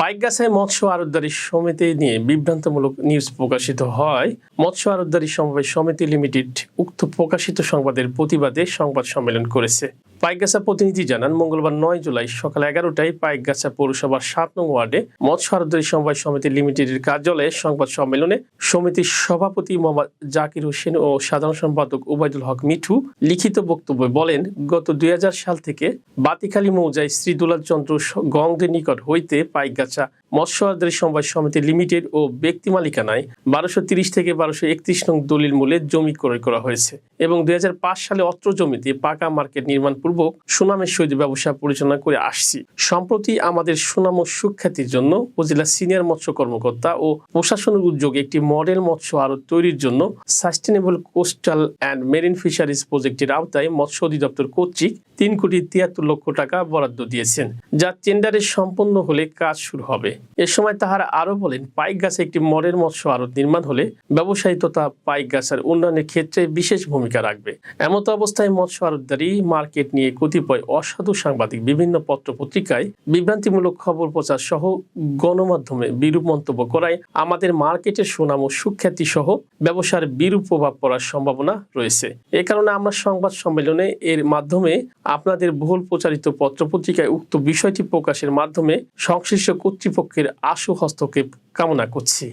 পাইকগাছায় মৎস্য আড়তদারি সমিতি নিয়ে বিভ্রান্তমূলক নিউজ প্রকাশিত হয়। মৎস্য আড়তদারি সমবায় সমিতি লিমিটেড উক্ত প্রকাশিত সংবাদের প্রতিবাদে সংবাদ সম্মেলন করেছে। পাইকগাছা প্রতিনিধি জানান, মঙ্গলবার নয় জুলাই সকাল এগারোটায় পাইকগাছা পৌরসভার সাত নং ওয়ার্ডে মৎস্য আড়তদারি সমবায় সমিতি লিমিটেডের কার্যালয়ে সংবাদ সম্মেলনে সমিতির সভাপতি মোহাম্মদ জাকির হোসেন ও সাধারণ সম্পাদক ওবায়দুল হক মিঠু লিখিত বক্তব্যে বলেন, গত দুই হাজার সাল থেকে বাতিখালী মৌজায় শ্রী দুলাল চন্দ্র গঙ্গের নিকট হইতে পাইকগাছা মৎস্য আড়তদারি সমবায় সমিতি লিমিটেড ও ব্যক্তি মালিকানায় বারোশো তিরিশ থেকে বারোশো একত্রিশ নং দলিল মূলে জমি ক্রয় করা হয়েছে এবং দুই হাজার পাঁচ সালে অত্র জমিতে পাকা মার্কেট নির্মাণ পূর্বক সুনামের সহিত ব্যবসা পরিচালনা করে আসছি। সম্প্রতি আমাদের সুনাম ও সুখ্যাতির জন্য উপজেলা সিনিয়র মৎস্য কর্মকর্তা ও প্রশাসনের উদ্যোগে একটি মডেল মৎস্য আড়ত তৈরির জন্য sustainable coastal and marine fisheries প্রজেক্টের আওতায় মৎস্য অধিদপ্তর কর্তৃক তিন কোটি তিয়াত্তর লক্ষ টাকা বরাদ্দ দিয়েছেন, যা টেন্ডারে সম্পন্ন হলে কাজ শুরু হবে। এ সময় তাহারা আরও বলেন, পাইক গাছে একটি মডেল মৎস্য আড়ত নির্মাণ হলে ব্যবসায়ী তথা পাইক গাছের উন্নয়নের ক্ষেত্রে বিশেষ ভূমিকা রাখবে। এমত অবস্থায় মৎস্য আড়তদারি মার্কেট নিয়ে কতিপয় অসাধু সাংবাদিক বিভিন্ন পত্র পত্রিকায় বিভ্রান্তিমূলক খবর প্রচার সহ গণমাধ্যমে বিরূপ মন্তব্য করায় আমাদের মার্কেটের সুনাম ও সুখ্যাতি সহ ব্যবসার বিরূপ প্রভাব পড়ার সম্ভাবনা রয়েছে। এ কারণে আমরা সংবাদ সম্মেলনে এর মাধ্যমে আপনাদের বহুল প্রচারিত পত্রপত্রিকায় উক্ত বিষয়টি প্রকাশের মাধ্যমে সংশ্লিষ্ট কর্তৃপক্ষের আশু হস্তক্ষেপ কামনা করছি।